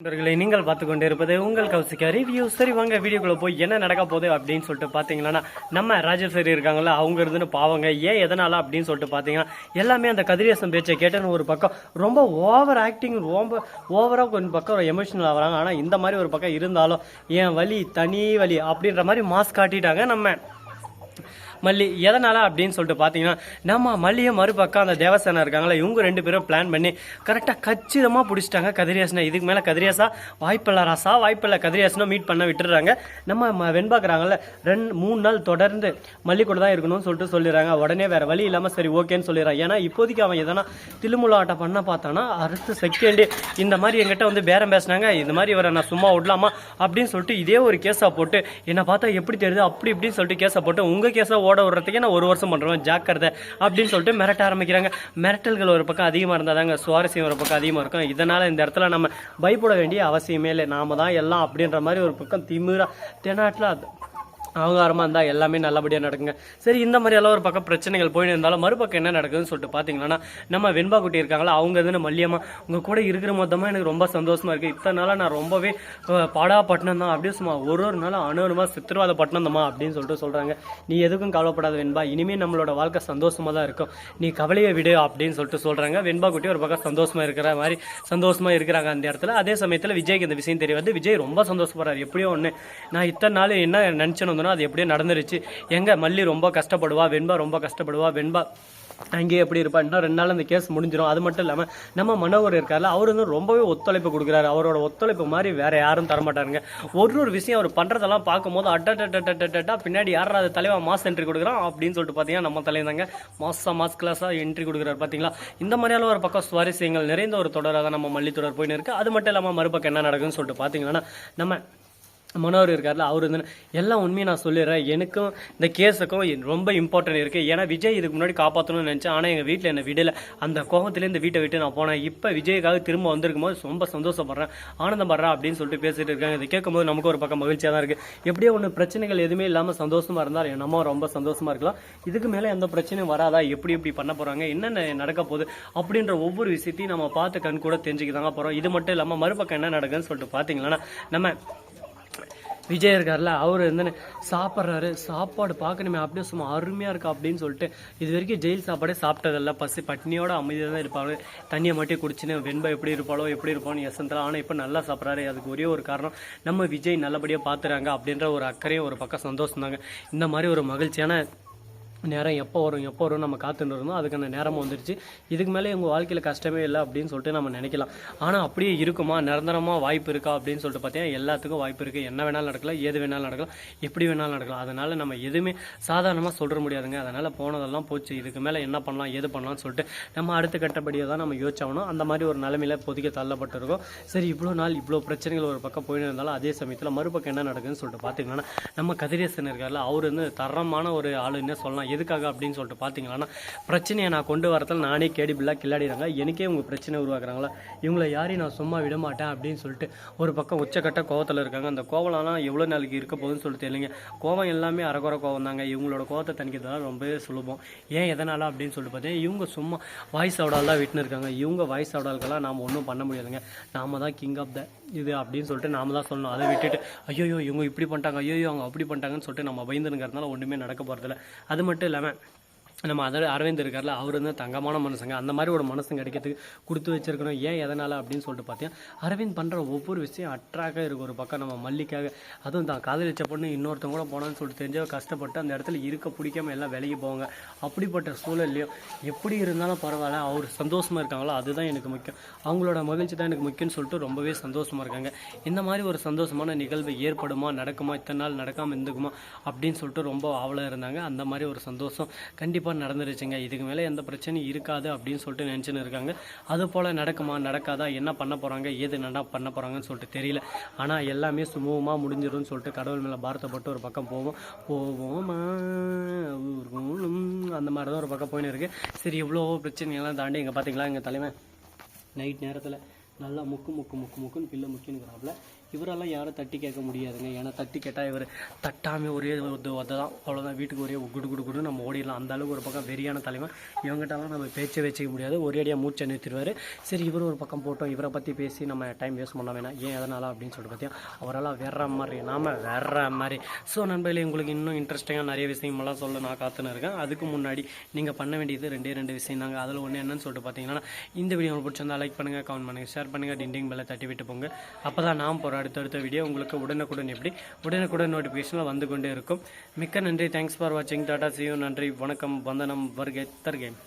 நண்பர்களை நீங்கள் பார்த்து கொண்டு இருப்பது உங்கள் கௌசிகா ரிவ்யூ சரி வாங்க வீடியோக்குள்ள போய் என்ன நடக்க போகுது அப்படின்னு சொல்லிட்டு பார்த்தீங்கன்னா நம்ம ராஜேஸ்வரி இருக்காங்களா அவங்க இருந்துன்னு பாவங்க ஏன் எதனால அப்படின்னு சொல்லிட்டு பார்த்தீங்கன்னா எல்லாமே அந்த கதிரேசன் பேச்சை கேட்டேன்னு ஒரு பக்கம் ரொம்ப ஓவர் ஆக்டிங் ரொம்ப ஓவராக கொஞ்சம் பக்கம் எமோஷனல் ஆகுறாங்க ஆனால் இந்த மாதிரி ஒரு பக்கம் இருந்தாலும் என் வலி தனி வலி அப்படின்ற மாதிரி மாஸ்க் காட்டிட்டாங்க நம்ம. மல்லி எதனால அப்படின்னு சொல்லிட்டு பார்த்தீங்கன்னா நம்ம மல்லியை மறுபக்கம் அந்த தேவசேனா இருக்காங்களா இவங்க ரெண்டு பேரும் பிளான் பண்ணி கரெக்டாக கச்சிதமாக பிடிச்சிட்டாங்க கதிரியாசனை இதுக்கு மேலே கதிரியாசா வாய்ப்பில்ல ராசா. வாய்ப்பில்லை கதிரியாசனை மீட் பண்ண விட்டுறாங்க நம்ம வெண்பாக்குறாங்கல்ல ரெண்டு மூணு நாள் தொடர்ந்து மல்லி கூட தான் இருக்கணும்னு சொல்லிட்டு சொல்லிடுறாங்க. உடனே வேற வழி இல்லாமல் சரி ஓகேன்னு சொல்லிடுறான் ஏன்னா இப்போதைக்கு அவன் எதனா திருமுலாட்டம் பண்ண பார்த்தானா அடுத்த செகண்டு இந்த மாதிரி என்கிட்ட வந்து பேரம் பேசினாங்க. இந்த மாதிரி இவரை நான் சும்மா விடலாமா அப்படின்னு சொல்லிட்டு இதே ஒரு கேஸாக போட்டு என்னை பார்த்தா எப்படி தெரியுது? அப்படி இப்படின்னு சொல்லிட்டு கேஸை போட்டு உங்கள் கேஸை ஓட விடுறதுக்கே நான் ஒரு வருஷம் பண்ணுறேன் ஜாக்கிரதை அப்படின்னு சொல்லிட்டு மிரட்ட ஆரம்பிக்கிறாங்க. மிரட்டல்கள் ஒரு பக்கம் அதிகமாக இருந்தால் தாங்க சுவாரஸ்யம் ஒரு பக்கம் அதிகமாக இருக்கும். இதனால் இந்த இடத்துல நம்ம பயப்பட வேண்டிய அவசியமே இல்லை. நாம தான் எல்லாம் அப்படின்ற மாதிரி ஒரு பக்கம் திமிரா தென்னாட்டில் அவகாரமாக இருந்தால் எல்லாமே நல்லபடியாக நடக்குங்க. சரி இந்த மாதிரி எல்லாம் ஒரு பக்கம் பிரச்சனைகள் போயின்னு இருந்தாலும் மறுபக்கம் என்ன நடக்குதுன்னு சொல்லிட்டு பார்த்தீங்கன்னா நம்ம வெண்பா குட்டி இருக்காங்களா அவங்க வந்து மல்லியம்மா உங்கள் கூட இருக்கிற மொத்தமாக எனக்கு ரொம்ப சந்தோஷமாக இருக்குது இத்தனை நாளாக நான் ரொம்பவே பாடாப்பட்டினம் தான். அப்படியே சும்மா ஒரு ஒரு நாளும் அணுவணுமா சித்திரவாத பட்டினந்தம்மா அப்படின்னு சொல்லிட்டு சொல்கிறாங்க நீ எதுக்கும் கவலைப்படாத வெண்பா இனிமேல் நம்மளோட வாழ்க்கை சந்தோஷமாக தான் இருக்கும். நீ கவலையை விடு அப்படின்னு சொல்லிட்டு சொல்கிறாங்க வெண்பா குட்டி ஒரு பக்கம் சந்தோஷமாக இருக்கிற மாதிரி சந்தோஷமாக இருக்கிறாங்க அந்த இடத்துல. அதே சமயத்தில் விஜய்க்கு இந்த விஷயம் தெரிய வந்து விஜய் ரொம்ப சந்தோஷப்படுறாரு. எப்படியோ ஒன்று நான் இத்தனை நாள் என்ன நினச்சணும் வந்தோன்னா அது எப்படியோ நடந்துருச்சு. எங்க மல்லி ரொம்ப கஷ்டப்படுவா வெண்பா ரொம்ப கஷ்டப்படுவா வெண்பா அங்கேயே எப்படி இருப்பா? இன்னும் ரெண்டு நாள் அந்த கேஸ் முடிஞ்சிடும் அது மட்டும் இல்லாமல் நம்ம மனோவர் இருக்கார்ல அவர் வந்து ரொம்பவே ஒத்துழைப்பு கொடுக்குறாரு. அவரோட ஒத்துழைப்பு மாதிரி வேற யாரும் தரமாட்டாருங்க. ஒரு ஒரு விஷயம் அவர் பண்ணுறதெல்லாம் பார்க்கும்போது அட்டா பின்னாடி யாரா அது தலைவா மாஸ் என்ட்ரி கொடுக்குறான் அப்படின்னு சொல்லிட்டு பார்த்தீங்கன்னா நம்ம தலைவர் தாங்க மாசா மாஸ் கிளாஸாக என்ட்ரி கொடுக்குறாரு பார்த்தீங்களா இந்த மாதிரியான ஒரு பக்கம் சுவாரஸ்யங்கள் நிறைந்த ஒரு தொடராக நம்ம மல்லி தொடர் போயின்னு இருக்கு. அது மட்டும் இல்லாமல் மறுபக்கம் என்ன நடக்குதுன்னு சொல்லிட்டு பார்த்தீங்கன்னா நம்ம மனோர் இருக்கார்ல அவர் வந்து எல்லாம் உண்மையை நான் சொல்லிடுறேன். எனக்கும் இந்த கேஸுக்கும் ரொம்ப இம்பார்ட்டன்ட் இருக்குது ஏன்னா விஜய் இதுக்கு முன்னாடி காப்பாற்றணும்னு நினச்சேன். ஆனால் எங்கள் வீட்டில் என்னை விடலை. அந்த கோபத்துலேயே இந்த வீட்டை விட்டு நான் போனேன். இப்போ விஜய்க்காக திரும்ப வந்திருக்கும் போது ரொம்ப சந்தோஷப்படுறேன். ஆனந்தப்படுறேன் அப்படின்னு சொல்லிட்டு பேசிட்டு இருக்காங்க. இதை கேட்கும்போது நமக்கு ஒரு பக்கம் மகிழ்ச்சியாக தான் இருக்குது எப்படியோ ஒன்று பிரச்சனைகள் எதுவுமே இல்லாமல் சந்தோஷமாக இருந்தால் நம்ம ரொம்ப சந்தோஷமாக இருக்கலாம். இதுக்கு மேலே எந்த பிரச்சனையும் வராதா? எப்படி எப்படி பண்ண போகிறாங்க என்னென்ன நடக்க போகுது? அப்படின்ற ஒவ்வொரு விஷயத்தையும் நம்ம பார்த்து கண் கூட தெரிஞ்சுக்க போகிறோம் இது மட்டும் இல்லாமல் மறுபக்கம் என்ன நடக்குதுன்னு சொல்லிட்டு பார்த்தீங்கன்னா நம்ம விஜய் இருக்கார்ல அவர் வந்து சாப்பிட்றாரு சாப்பாடு பார்க்கணுமே அப்படியே சும்மா அருமையாக இருக்கா அப்படின்னு சொல்லிட்டு இது வரைக்கும் ஜெயில் சாப்பாடே சாப்பிட்டதில்ல. பசி பட்னியோட அமைதியாக தான் இருப்பாங்க தண்ணியை மட்டும் குடிச்சுன்னு வெண்பா எப்படி இருப்பாளோ எப்படி இருப்பான்னு எசந்தலாம் ஆனால் இப்போ நல்லா சாப்பிட்றாரு. அதுக்கு ஒரே ஒரு காரணம் நம்ம விஜய் நல்லபடியாக பார்த்துறாங்க அப்படின்ற ஒரு அக்கறையும் ஒரு பக்கம் சந்தோஷம் தாங்க இந்த மாதிரி ஒரு மகிழ்ச்சியான நேரம் எப்போ வரும் எப்போ வரும் நம்ம காத்துட்டு இருந்தோம். அதுக்கான நேரமும் வந்துருச்சு. இதுக்கு மேலே உங்கள் வாழ்க்கையில் கஷ்டமே இல்லை அப்படின்னு சொல்லிட்டு நம்ம நினைக்கலாம். ஆனால் அப்படியே இருக்குமா? நிரந்தரமாக வாய்ப்பு இருக்கா அப்படின்னு சொல்லிட்டு பார்த்தீங்கன்னா எல்லாத்துக்கும் வாய்ப்பு இருக்குது என்ன வேணாலும் நடக்கலாம் ஏது வேணாலும் நடக்கலாம் எப்படி வேணாலும் நடக்கலாம். அதனால் நம்ம எதுவுமே சாதாரணமாக சொல்கிற முடியாதுங்க. அதனால் போனதெல்லாம் போச்சு. இதுக்கு மேலே என்ன பண்ணலாம் ஏது பண்ணலாம்னு சொல்லிட்டு நம்ம அடுத்த கட்டப்படியாக தான் நம்ம யோசிச்சாகணும். அந்த மாதிரி ஒரு நிலமையில இப்போதைக்கு தள்ளப்பட்டிருக்கோம். சரி இவ்வளோ நாள் இவ்வளோ பிரச்சனைகள் ஒரு பக்கம் போயிட்டு இருந்தாலும் அதே சமயத்தில் மறுபக்கம் என்ன நடக்குதுன்னு சொல்லிட்டு பார்த்தீங்கன்னா நம்ம கதிரேசன் இருக்கார்ல அவர் வந்து தரமான ஒரு ஆளுன்னே சொல்லலாம். எதுக்காக அப்படின்னு சொல்லிட்டு பார்த்தீங்கன்னா பிரச்சனையை நான் கொண்டு வரத்தில் நானே கேடிபிளாக கில்லாடிறாங்க எனக்கே உங்கள் பிரச்சனை உருவாக்குறாங்களா? இவங்களை யாரையும் நான் சும்மா விட மாட்டேன் அப்படின்னு சொல்லிட்டு ஒரு பக்கம் உச்சக்கட்ட கோவத்தில் இருக்காங்க. அந்த கோவலாம் எவ்வளோ நாளைக்கு இருக்க போகுதுன்னு சொல்லிட்டு தெரியலைங்க. கோவம் எல்லாமே அறகுறை கோவம் தாங்க. இவங்களோட கோவத்தை தணிக்கிறதுலாம் ரொம்பவே சுலபம். ஏன் எதனால் அப்படின்னு சொல்லிட்டு பார்த்தீங்கன்னா இவங்க சும்மா வாய்ஸ் அவுடால் விட்டுன்னு இருக்காங்க. இவங்க வாய்ஸ் அவுடால்கெல்லாம் நாம் ஒன்றும் பண்ண முடியாதுங்க. நாம தான் கிங் ஆஃப் த இது அப்படின்னு சொல்லிட்டு நாம தான் சொல்லணும். அதை விட்டுட்டு ஐயோ இவங்க இப்படி பண்ணிட்டாங்க. ஐயோ அவங்க அப்படி பண்ணிட்டாங்கன்னு சொல்லிட்டு நம்ம பயந்துருங்கிறதுனால ஒன்றுமே நடக்க போகிறதில்ல அது மட்டும் இல்லாமல் நம்ம அதை அரவிந்த் இருக்கார்ல அவர் வந்து தங்கமான மனுஷங்க. அந்த மாதிரி ஒரு மனசு கிடைக்கிறதுக்கு கொடுத்து வச்சிருக்கணும். ஏன் எதனால் அப்படின்னு சொல்லிட்டு பார்த்தீங்கன்னா அரவிந்த் பண்ணுற ஒவ்வொரு விஷயம் அட்ராக்டாக இருக்கும் ஒரு பக்கம் நம்ம மல்லிக்காக அதுவும் தான் காதலிச்ச பொண்ணு இன்னொருத்தவங்க கூட போனான்னு சொல்லிட்டு தெரிஞ்ச கஷ்டப்பட்டு அந்த இடத்துல இருக்க பிடிக்காம எல்லாம் விலகி போவாங்க. அப்படிப்பட்ட சூழல்லையும் எப்படி இருந்தாலும் பரவாயில்ல அவர் சந்தோஷமாக இருக்காங்களோ அதுதான் எனக்கு முக்கியம். அவங்களோட மகிழ்ச்சி தான் எனக்கு முக்கியம்னு சொல்லிட்டு ரொம்பவே சந்தோஷமாக இருக்காங்க. இந்த மாதிரி ஒரு சந்தோஷமான நிகழ்வு ஏற்படுமா நடக்குமா இத்தனை நாள் நடக்காமல் இருந்துக்குமா அப்படின்னு சொல்லிட்டு ரொம்ப ஆவலாக இருந்தாங்க. அந்த மாதிரி ஒரு சந்தோஷம் கண்டிப்பாக நடந்துருச்சுங்க. இதுக்கு மேலே எந்த பிரச்சனையும் இருக்காது அப்படின்னு சொல்லிட்டு நினச்சின்னு இருக்காங்க. அது போல் நடக்குமா நடக்காதா என்ன பண்ண போகிறாங்க ஏது என்ன பண்ண போகிறாங்கன்னு சொல்லிட்டு தெரியல. ஆனால் எல்லாமே சுமூகமாக முடிஞ்சிடும்னு சொல்லிட்டு கடவுள் மேலே பாரத்தப்பட்டு ஒரு பக்கம் போவோம். போவோமா அந்த மாதிரி தான் ஒரு பக்கம் போயின்னு இருக்குது சரி இவ்வளோ பிரச்சனைகள்லாம் தாண்டி இங்கே பார்த்தீங்களா எங்கள் தலைமை நைட் நேரத்தில் நல்லா முக்கு முக்கு முக்கு முக்குன்னு பிள்ளை முக்கினுங்கிறாப்புல இவரெல்லாம் யாரும் தட்டி கேட்க முடியாதுங்க. ஏன்னா தட்டி கேட்டால் இவர் தட்டாமல் ஒரே ஒரு உதை தான் அவ்வளோதான் வீட்டுக்கு ஒரே குடு குடு குடு நம்ம ஓடிடலாம். அந்த அளவுக்கு ஒரு பக்கம் வெறியான தலைவன். இவங்ககிட்டலாம் நம்ம பேச்சை வச்சுக்க முடியாது. ஒரே அடியாக மூச்சை நிறுத்திடுவார் சரி இவர் ஒரு பக்கம் போட்டோம். இவரை பற்றி பேசி நம்ம டைம் வேஸ்ட் பண்ண வேணாம். ஏன் எதனால அப்படின்னு சொல்லிட்டு பார்த்தீங்கன்னா அவரெல்லாம் வேற மாதிரி நாம் வேற மாதிரி. ஸோ நண்பர்களே உங்களுக்கு இன்னும் இன்ட்ரெஸ்டிங்காக நிறைய விஷயமெல்லாம் சொல்ல நான் காத்துன்னு இருக்கேன். அதுக்கு முன்னாடி நீங்கள் பண்ண வேண்டியது ரெண்டே ரெண்டு விஷயம் தாங்க. அதில் ஒன்று என்னன்னு சொல்லிட்டு பார்த்தீங்கன்னா இந்த வீடியோ உங்களுக்கு பிடிச்சிருந்தா லைக் பண்ணுங்கள் கமெண்ட் பண்ணுங்கள் ஷேர் பண்ணுங்கள் டிண்டிங் பெல்லை தட்டி விட்டு போங்க. அப்போ தான் நான் போகிறேன் அடுத்தடுத்த வீடியோ உங்களுக்கு உடனுக்குடன் எப்படி உடனுக்குடன் நோட்டிஃபிகேஷனில் வந்து கொண்டே இருக்கும். மிக்க நன்றி. தேங்க்ஸ் ஃபார் வாட்சிங் டாடா சியூ நன்றி. வணக்கம். வந்தனம். வருகை. தருகேன்